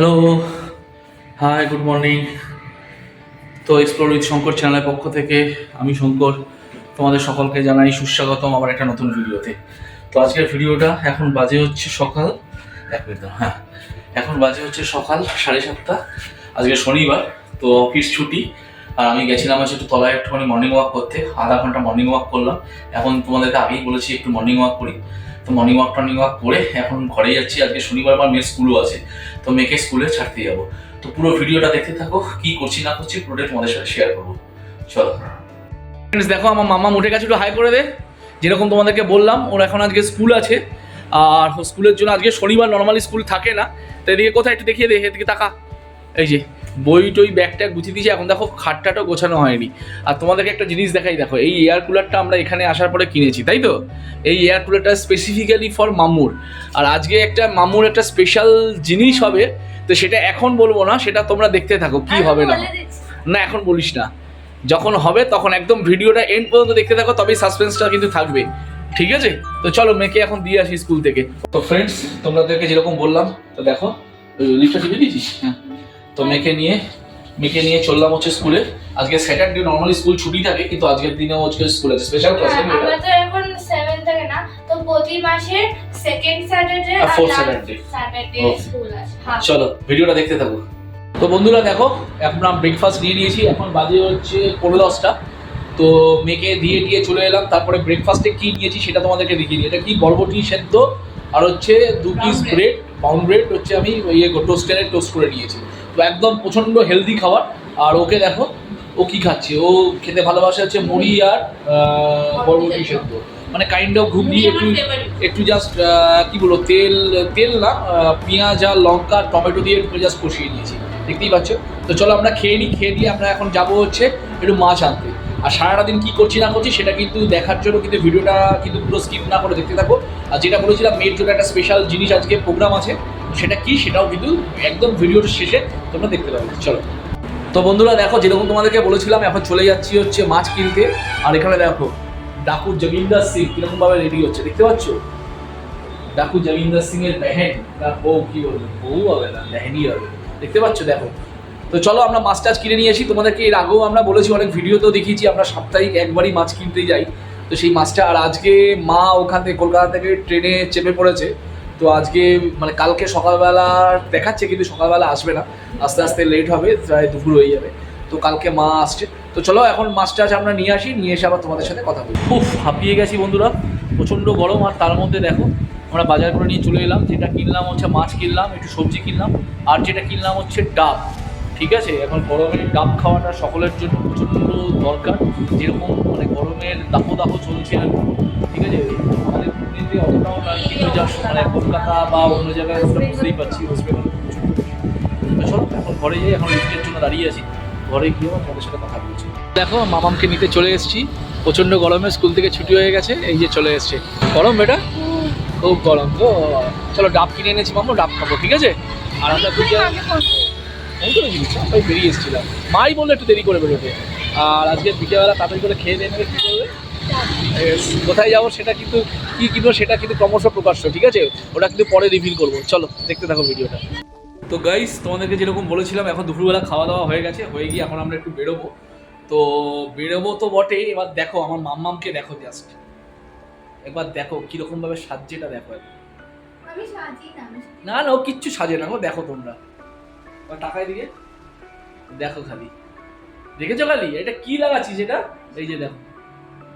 Hello hi good morning তো explore with Shankar চ্যানেলের পক্ষ থেকে আমি শঙ্কর তোমাদের সকলকে জানাই সুস্বাগতম আমার একটা নতুন ভিডিওতে। তো আজকের ভিডিওটা এখন বাজে হচ্ছে সকাল, এক মিনিট হ্যাঁ এখন বাজে হচ্ছে সকাল সাড়ে সাতটা। আজকে শনিবার, তো অফিস ছুটি, আর আমি গেছিলাম হচ্ছে একটু তলায় একটুখানি মর্নিং ওয়াক করতে, আধা ঘণ্টা মর্নিং ওয়াক করলাম। এখন তোমাদেরকে আগেই বলেছি একটু মর্নিং ওয়াক করি। তো মর্নিং ওয়াক টর্নিং ওয়াক করে এখন ঘরে যাচ্ছি। আজকে শনিবার আমার মেয়ের স্কুলও আছে। তো মেয়েকে স্কুলে ছাড়তে যাব। তো পুরো ভিডিওটা দেখতে থাকো, কি করছি, না করছি, পুরোটাই তোমাদের সাথে শেয়ার করব। চলো। ফ্রেন্ডস দেখো, আমার মামা উঠে গেছে একটু হাই করে দে। যেরকম তোমাদেরকে বললাম, ওর এখন আজকে স্কুল আছে। আর স্কুলের জন্য আজকে শনিবার নর্মালি স্কুল থাকে না। তো এদিকে কোথায় একটু দেখিয়ে দে, এদিকে তাকা। এই যে বই টই ব্যাগটা গুছিয়ে দিয়েছি এখন দেখো খাটটাটাও গোছানো হয়নি। আর তোমাদেরকে একটা জিনিস দেখাই দেখো এই এয়ার কুলারটা আমরা এখানে আসার পরে কিনেছি তাই তো? এই এয়ার কুলারটা স্পেসিফিক্যালি ফর মামুর। আর আজকে একটা মামুর একটা স্পেশাল জিনিস হবে তো সেটা এখন বলব না সেটা তোমরা দেখতে থাকো কি হবে না। না এখন বলিস না। যখন হবে তখন একদম ভিডিওটা এন্ড পর্যন্ত দেখতে থাকো তবেই সাসপেন্সটা কিন্তু থাকবে। ঠিক আছে? তো চলো মেয়েকে এখন দিয়ে আসি স্কুল থেকে। তো ফ্রেন্ডস তোমাদেরকে যেরকম বললাম তো দেখো লিফটটা টিপে দিয়েছিস? হ্যাঁ। তো মেয়েকে নিয়ে মেয়েকে নিয়ে চললাম হচ্ছে স্কুলে আজকে স্যাটারডে নর্মালি স্কুল ছুটি থাকে কিন্তু আজকের দিনেও হচ্ছে স্কুল আছে। স্পেশাল ক্লাস আমরা তো এখন সেভেন থেকে না তো প্রতি মাসে সেকেন্ড স্যাটারডে আর fourth Saturday. স্যাটারডে স্কুল আছে। হ্যাঁ। চলো ভিডিওটা দেখতে থাকো। তো বন্ধুরা দেখো এখন আমরা ব্রেকফাস্ট নিয়ে নিয়েছি এখন বাজে হচ্ছে পনেরো দশটা। তো মেয়েকে দিয়ে দিয়ে চলে এলাম তারপরে ব্রেকফাস্টে কি নিয়েছি সেটা তোমাদেরকে দেখিয়ে দিই। এটা কি বরবটি সেদ্ধ আর হচ্ছে দু পিস ব্রেড পাউন্ড ব্রেড হচ্ছে আমি ইয়ে টোস্টারে টোস্ট করে নিয়েছি। একদম প্রচণ্ড হেলদি খাবার। আর ওকে দেখো ও কি খাচ্ছে? ও খেতে ভালোবাসে হচ্ছে মুড়ি আর বরবটি সেদ্ধ। মানে কাইন্ড অফ ঘুগনি একটু একটু জাস্ট কি বলব তেল তেল না পেঁয়াজ আর লঙ্কা টমেটো দিয়ে একটু জাস্ট কষিয়ে নিয়েছি। দেখতেই পাচ্ছ? তো চলো আমরা খেয়ে নিই খেয়ে দিয়ে আমরা এখন যাব হচ্ছে একটু মাছ আনতে। আর সারাটা দিন কি করছি না করছি সেটা কিন্তু দেখার জন্য কিন্তু ভিডিওটা কিন্তু পুরো স্কিপ না করে দেখতে থাকো। আর যেটা বলেছিলাম মেয়ের জন্য একটা স্পেশাল জিনিস আজকে প্রোগ্রাম আছে সেটা কি সেটাও কিন্তু একদম ভিডিওর শেষে তোমরা দেখতে পাবে। চলো। তো বন্ধুরা, দেখো, যেরকম তোমাদেরকে বলেছিলাম, এখন চলে যাচ্ছি হচ্ছে মাছ কিনতে। আর এখানে দেখো, ডাকু জমিন্দার সিং কীরকম ভাবে রেডি হচ্ছে, দেখতে পাচ্ছ? ডাকু জমিন্দার সিং এর বেহেন তার বউ, কি বলবে, বউ হবে না বেহেনই হবে। দেখতে পাচ্ছ? দেখো। তো চলো, আমরা মাছ টাছ কিনে নিয়ে আসি তোমাদেরকে এর আগেও আমরা বলেছি, অনেক ভিডিওতেও দেখিয়েছি, আমরা সাপ্তাহিক একবারই মাছ কিনতে যাই। তো সেই মাছটা, আর আজকে মা ওখান থেকে, কলকাতা থেকে ট্রেনে চেপে পড়েছে। তো আজকে মানে কালকে সকালবেলা দেখাচ্ছে, কিন্তু সকালবেলা আসবে না। আস্তে আস্তে লেট হবে, প্রায় দুপুর হয়ে যাবে। তো কালকে মা আসছে। তো চলো, এখন মাছ টাছ আমরা নিয়ে আসি, নিয়ে এসে আবার তোমাদের সাথে কথা বলি। খুব হাঁপিয়ে গেছি বন্ধুরা। প্রচণ্ড গরম, আর তার মধ্যে দেখো, আমরা বাজার করে নিয়ে চলে এলাম। যেটা কিনলাম হচ্ছে মাছ কিনলাম, একটু সবজি কিনলাম, আর যেটা কিনলাম হচ্ছে ডাব। ঠিক আছে? এখন গরমে ডাব খাওয়াটা সকলের জন্য প্রচণ্ড দরকার। যেরকম মানে গরমের দাহদাহ চলছে আর ঠিক আছে? আমাদের পুরীতে অতটাও নয় কিন্তু যা মানে কলকাতা বা অন্য জায়গায় ওটা বুঝতেই পারছি ওয়েস্ট বেঙ্গল চলো এখন ঘরে যাই এখন লিফটের জন্য দাঁড়িয়ে আছি। ঘরে গিয়ে তোমাদের সাথে কথা বলছি। দেখো মামামকে নিতে চলে এসেছি। প্রচণ্ড গরমে স্কুল থেকে ছুটি হয়ে গেছে এই যে চলে এসছে। গরম বেটা? খুব গরম তো। চলো ডাব কিনে এনেছি মামু ডাব খাব ঠিক আছে? আর আমরা দুজন করেছিলি ওই বেরিয়ে এসেছিলাম। মাই বলল একটু দেরি করে বেরোতে আর আজকে বিকেলবেলা তাড়াতাড়ি করে খেয়ে দিয়ে নেবে কী করবে কোথায় যাব সেটা কিন্তু কী কিনবো সেটা কিন্তু ক্রমশ প্রকাশ্য ঠিক আছে? ওটা কিন্তু পরে রিভিল করব। চলো দেখতে থাকো ভিডিওটা তো গাইস তোমাদেরকে যেরকম বলেছিলাম এখন দুপুরবেলা খাওয়া দাওয়া হয়ে গেছে হয়ে গিয়ে এখন আমরা একটু বেরোবো। তো বেরোবো তো বটেই এবার দেখো আমার মাম্মামকে দেখো জাস্ট একবার দেখো কীরকম ভাবে সাজছে এটা দেখো একবার। আমি সাজি না না। না ও কিচ্ছু সাজে না গো দেখো তোমরা। এবার টাকায় দিকে দেখো খালি। দেখেছ খালি? এটা কি লাগাচ্ছিস এটা? এই যে দেখো।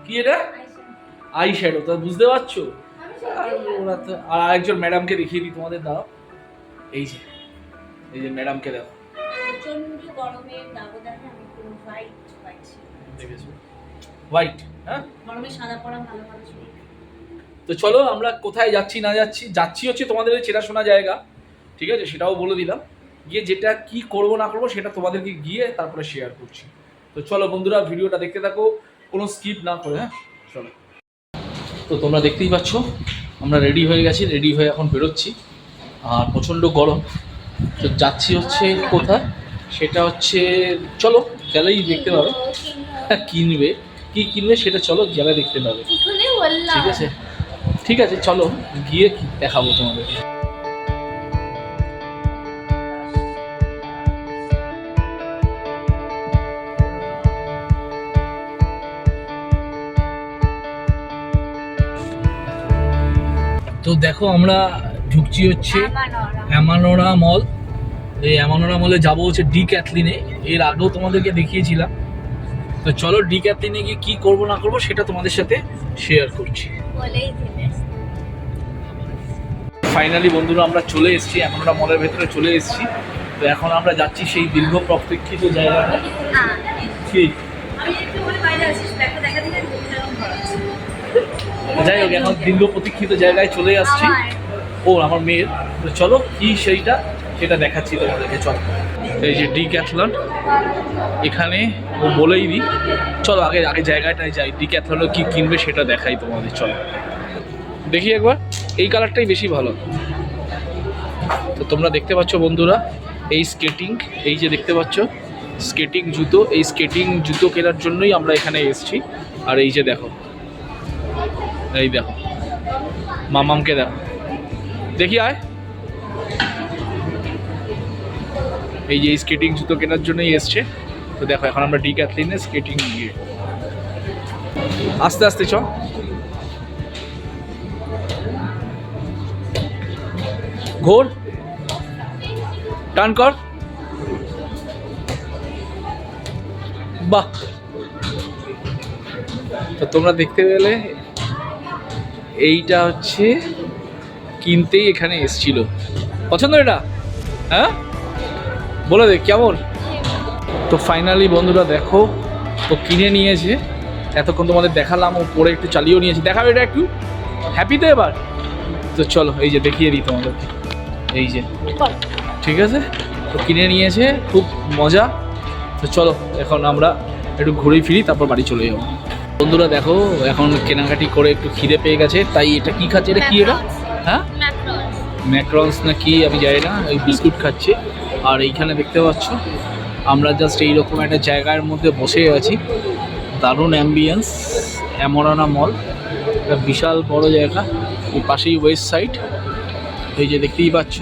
কি এটা? আই শ্যাডো তো বুঝতে পারছ? আর সাজি ওরা তো আর আরেকজন ম্যাডামকে দেখিয়ে দিই তোমাদের দাও এই যে এই যে ম্যাডামকে পুরো হোয়াইট হ্যাঁ? সাদা পড়া ভালো তো চলো আমরা কোথায় যাচ্ছি না যাচ্ছি? যাচ্ছি হচ্ছে তোমাদের ওই চেনাশোনা জায়গা ঠিক আছে? সেটাও বলে দিলাম। গিয়ে যেটা কি করব না করব সেটা তোমাদেরকে গিয়ে তারপরে শেয়ার করছি। তো চলো বন্ধুরা ভিডিওটা দেখতে থাকো। কোনো স্কিপ না করে হ্যাঁ? চলো। তো তোমরা দেখতেই পাচ্ছ আমরা রেডি হয়ে গেছি রেডি হয়ে এখন বেরোচ্ছি। আর প্রচণ্ড গরম। তো যাচ্ছি হচ্ছে কোথায়? সেটা হচ্ছে চলো গেলেই দেখতে পাবে। কিনবে। কি কিনবে সেটা চলো গেলে দেখতে পাবে। ঠিক আছে? ঠিক আছে চলো গিয়ে দেখাবো তোমাদের। দেখো আমরা ঢুকছি হচ্ছে অ্যামানোরা। মল। এই অ্যামানোরা মলে যাব হচ্ছে ডি ক্যাথলিনে। এর আগেও তোমাদেরকে দেখিয়েছিলাম। তো চলো ডি ক্যাথলিনে গিয়ে কী করব না করব সেটা তোমাদের সাথে শেয়ার করছি। ফাইনালি বন্ধুরা আমরা চলে এসেছি অ্যামানোরা মলের ভেতরে চলে এসেছি। তো এখন আমরা যাচ্ছি সেই দীর্ঘ প্রতীক্ষিত জায়গাটা। ঠিক। যাই হোক, এখন দীর্ঘ প্রতীক্ষিত জায়গায় চলে আসছি। ও, আমার মেয়ের। চলো, কি সেইটা সেটা দেখাচ্ছি তোমাদেরকে, চলো। এই যে ডি ক্যাথলন এখানে ও বলেই দিই। চলো, আগে আগে জায়গাটায় যাই ডি ক্যাথলনে কী কিনবে সেটা দেখাই তোমাদের, চলো। দেখি একবার, এই কালারটাই বেশি ভালো। তো তোমরা দেখতে পাচ্ছ বন্ধুরা, এই স্কেটিং এই যে দেখতে পাচ্ছ স্কেটিং জুতো, এই স্কেটিং জুতো কেনার জন্যই আমরা এখানে এসেছি। আর এই যে দেখো এই দেখো। মামামকে দেখো। দেখি, আয়। এই যে স্কেটিং জুতো কেনার জন্যই এসছে। তো দেখো, এখন আমরা ডি ক্যাথলিনে স্কেটিং গিয়ে আস্তে আস্তে চ ঘোর। টান কর। বাহ। তো তোমরা দেখতে পেলে এইটা হচ্ছে কিনতেই এখানে এসছিল। পছন্দ এটা? হ্যাঁ? বলে দে, কেমন? তো ফাইনালি বন্ধুরা দেখো তো কিনে নিয়েছে। এতক্ষণ তোমাদের দেখালাম, ও পরে একটু চালিয়েও নিয়েছে। দেখাবে এটা একটু? হ্যাপি তো এবার? তো চলো, এই যে দেখিয়ে দিই তোমাদেরকে। এই যে, ঠিক আছে? তো কিনে নিয়েছে, খুব মজা। তো চলো, এখন আমরা একটু ঘুরে ফিরি, তারপর বাড়ি চলে যাব। বন্ধুরা দেখো এখন কেনাকাটি করে একটু খিদে পেয়ে গেছে তাই এটা কি খাচ্ছে? এটা কি এটা? হ্যাঁ? ম্যাক্রন্স না কি? আমি জানি না ওই বিস্কুট খাচ্ছে। আর এইখানে দেখতে পাচ্ছ আমরা জাস্ট এইরকম একটা জায়গার মধ্যে বসে আছি। দারুণ অ্যাম্বিয়েন্স অ্যামোরানা মল একটা বিশাল বড় জায়গা এই পাশেই ওয়েস্ট সাইড এই যে দেখতেই পাচ্ছ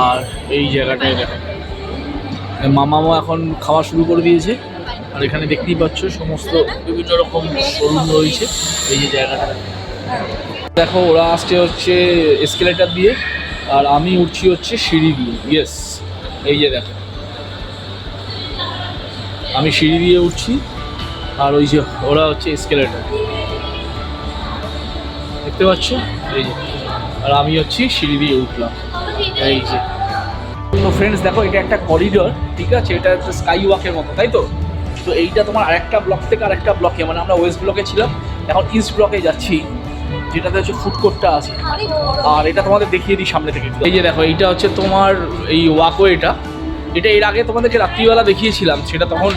আর এই জায়গাটায় দেখো। এই মামামও এখন খাওয়া শুরু করে দিয়েছে। আর এখানে দেখতেই পাচ্ছ সমস্ত বিভিন্ন রকম শোরুম রয়েছে। এই যে জায়গাটা। দেখো, ওরা আসছে হচ্ছে এসকেলেটার দিয়ে, আর আমি উঠছি হচ্ছে সিঁড়ি দিয়ে। ইয়েস এই যে দেখো। আমি সিঁড়ি দিয়ে উঠছি, আর ওই যে ওরা হচ্ছে এসকেলেটার দেখতে পাচ্ছ? এই যে। আর আমি হচ্ছি সিঁড়ি দিয়ে উঠলাম। এই যে। তো ফ্রেন্ডস দেখো, এটা একটা করিডর ঠিক আছে? এটা হচ্ছে স্কাই ওয়াকের মতো, তাই তো? তো এইটা তোমার আরেকটা ব্লক থেকে আরেকটা ব্লকে মানে আমরা ওয়েস্ট ব্লকে ছিলাম, এখন ইস্ট ব্লকে যাচ্ছি, যেটাতে হচ্ছে ফুড কোর্টটা আছে। আর এটা তোমাদের দেখিয়ে দিই সামনে থেকে। এই যে দেখো, এইটা হচ্ছে তোমার এই ওয়াকওয়েটা এটা এর আগে তোমাদেরকে রাত্রিবেলা দেখিয়েছিলাম, সেটা তখন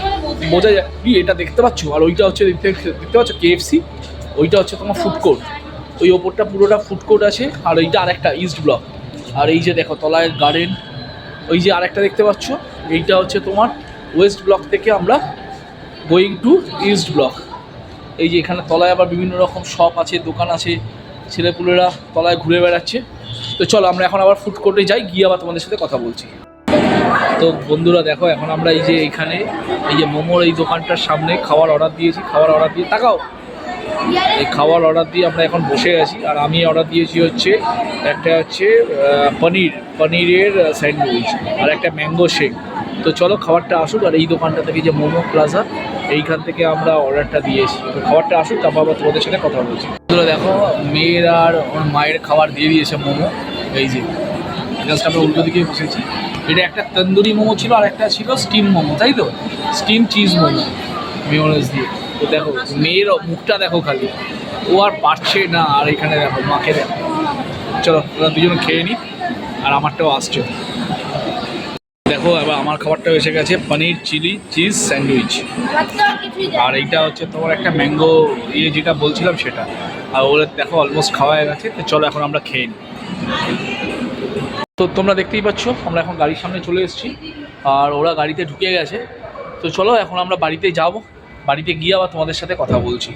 বোঝা যায়, কি এটা দেখতে পাচ্ছ? আর ওইটা হচ্ছে দেখতে পাচ্ছ? কেএফসি ওইটা হচ্ছে তোমার ফুড কোর্ট ওই ওপরটা পুরোটা ফুড কোর্ট আছে, আর এইটা আরেকটা ইস্ট ব্লক আর এই যে দেখো, তলায় গার্ডেন ওই যে আরেকটা দেখতে পাচ্ছ? এইটা হচ্ছে তোমার ওয়েস্ট ব্লক থেকে আমরা গোয়িং টু ইস্ট ব্লক এই যে এখানে তলায় আবার বিভিন্ন রকম শপ আছে, দোকান আছে, ছেলেপুলেরা তলায় ঘুরে বেড়াচ্ছে। তো চলো আমরা এখন আবার ফুড কোর্টে যাই, গিয়ে আবার তোমাদের সাথে কথা বলছি। তো বন্ধুরা দেখো, এখন আমরা এই যে এইখানে এই যে মোমোর এই দোকানটার সামনে খাওয়ার অর্ডার দিয়েছি, খাওয়ার অর্ডার দিয়ে তাকাও। এই খাওয়ার অর্ডার দিয়ে আমরা এখন বসে আছি, আর আমি অর্ডার দিয়েছি হচ্ছে, একটা হচ্ছে পনির, পনিরের স্যান্ডউইচ আর একটা ম্যাঙ্গো শেক তো চলো খাবারটা আসুক, আর এই দোকানটা থেকে যে মোমো প্লাজা এইখান থেকে আমরা অর্ডারটা দিয়েছি তো খাবারটা আসুক, তারপর আবার তোমাদের সাথে কথা বলছি। দেখো, মেয়ের আর ওর মায়ের খাবার দিয়ে দিয়েছে মোমো। এই যে জাস্ট আমরা উল্টো দিকে বসেছি। এটা একটা তন্দুরি মোমো ছিল, আর একটা ছিল স্টিম মোমো, তাই তো? স্টিম চিজ মোমো মেয়নেজ দিয়ে। তো দেখো, মেয়ের মুখটা দেখো খালি। ও আর পারছে না, আর এখানে দেখো, মাকে দেখো। চলো দুজন খেয়ে নিই আর আমারটাও আসছে। দেখো, এবার আমার খাবারটাও এসে গেছে, পনির চিলি চিজ স্যান্ডউইচ। আর আর এইটা হচ্ছে তোমার একটা ম্যাঙ্গো ইয়ে যেটা বলছিলাম সেটা। আর ওরা দেখো অলমোস্ট খাওয়া হয়ে গেছে, তো চলো এখন আমরা খেয়ে নিই। তো তোমরা দেখতেই পাচ্ছ, আমরা এখন গাড়ির সামনে চলে এসেছি, আর ওরা গাড়িতে ঢুকে গেছে। তো চলো, এখন আমরা বাড়িতে যাব, বাড়িতে গিয়ে আবার তোমাদের সাথে কথা বলছি।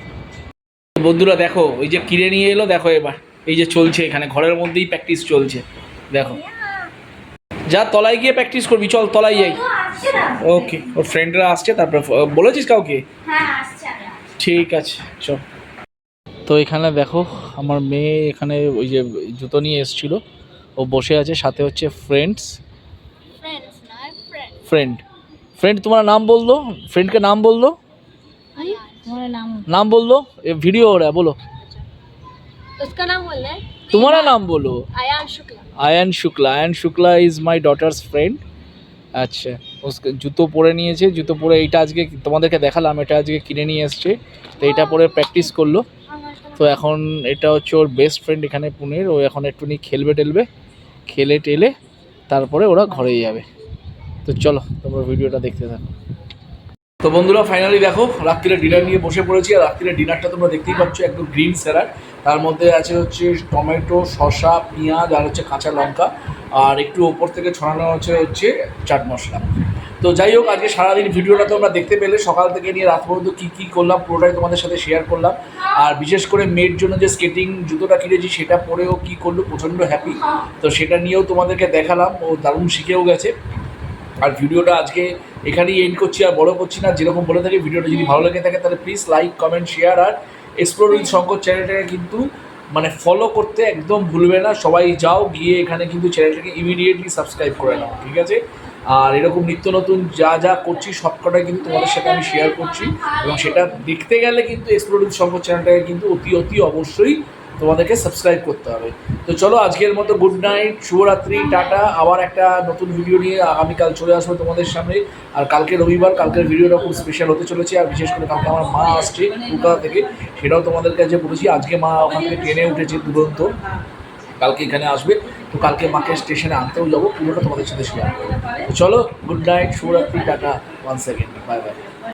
বন্ধুরা, দেখো, ওই যে কিনে নিয়ে এলো, দেখো এবার। এই যে চলছে এখানে, ঘরের মধ্যেই প্র্যাকটিস চলছে, দেখো। যা তলায় গিয়ে প্র্যাকটিস করবি চল তলায় যাই। ওকে ওর ফ্রেন্ডরা আসছে তারপর বলেছিস কাউকে? ঠিক আছে চল। তো এখানে দেখো আমার মেয়ে এখানে ওই যে জুতো নিয়ে এসেছিল। ও বসে আছে সাথে হচ্ছে ফ্রেন্ডস ফ্রেন্ড ফ্রেন্ড তোমার নাম বলল? ফ্রেন্ডকে নাম বলল? নাম? বলল? ভিডিও ওরা বলো। তোমার নাম বলো। Shukla. Ayan Shukla. Ayan Shukla is my daughter's friend আচ্ছা জুতো পরে নিয়েছে। জুতো পরে এইটা আজকে তোমাদেরকে দেখালাম। এটা আজকে কিনে নিয়ে এসছে। তো এটা পরে প্র্যাকটিস করল। তো এখন এটা হচ্ছে ওর বেস্ট ফ্রেন্ড এখানে পুনের। ও এখন একটুনি খেলবে টেলবে। খেলে টেলে তারপরে ওরা ঘরে যাবে। তো চলো, তোমরা ভিডিওটা দেখতে থাকো। তো বন্ধুরা ফাইনালি দেখো, রাত্রিরে ডিনার নিয়ে বসে পড়েছি, আর রাত্রিরে ডিনারটা তোমরা দেখতেই পাচ্ছ, একদম গ্রিন স্যালাড তার মধ্যে আছে হচ্ছে টমেটো, শসা, পেঁয়াজ, আর হচ্ছে কাঁচা লঙ্কা, আর একটু ওপর থেকে ছড়ানো হচ্ছে হচ্ছে চাট মশলা। তো যাই হোক, আজকে সারাদিন ভিডিওটা তোমরা দেখতে পেলে। সকাল থেকে নিয়ে রাত পর্যন্ত কী কী করলাম, পুরোটাই তোমাদের সাথে শেয়ার করলাম। আর বিশেষ করে মেয়ের জন্য যে স্কেটিং জুতোটা কিনেছি, সেটা পরেও কী করল, প্রচণ্ড হ্যাপি তো সেটা নিয়েও তোমাদেরকে দেখালাম, ও দারুণ শিখেও গেছে। আর ভিডিওটা আজকে এখানেই এন্ড করছি আর বড় করছি না। যেরকম বলে থাকি, ভিডিওটা যদি ভালো লেগে থাকে, তাহলে প্লিজ লাইক কমেন্ট শেয়ার আর এক্সপ্লোর উইথ শঙ্কর চ্যানেলটাকে কিন্তু মানে ফলো করতে একদম ভুলবে না। সবাই যাও, গিয়ে এখানে কিন্তু চ্যানেলটাকে ইমিডিয়েটলি সাবস্ক্রাইব করে নাও, ঠিক আছে? আর এরকম নিত্য নতুন যা যা করছি, সবকটাই কিন্তু তোমাদের সাথে আমি শেয়ার করছি। এবং সেটা দেখতে গেলে কিন্তু এক্সপ্লোর উইথ শঙ্কর চ্যানেলটাকে কিন্তু অতি অতি অবশ্যই তোমাদেরকে সাবস্ক্রাইব করতে হবে। তো চলো আজকের মতো গুড নাইট শুভরাত্রি টাটা। আবার একটা নতুন ভিডিও নিয়ে আগামীকাল চলে আসব তোমাদের সামনে। আর কালকে রবিবার কালকের ভিডিওটা খুব স্পেশাল হতে চলেছে। আর বিশেষ করে কালকে আমার মা আসছে কলকাতা থেকে। সেটাও তোমাদের কাছে বলেছি আজকে মা ওখান থেকে ট্রেনে উঠেছে দুরন্ত। কালকে এখানে আসবে। তো কালকে মাকে স্টেশনে আনতেও যাব পুরোটা তোমাদের সাথে শেয়ার করব। চলো গুড নাইট শুভরাত্রি tata one second bye bye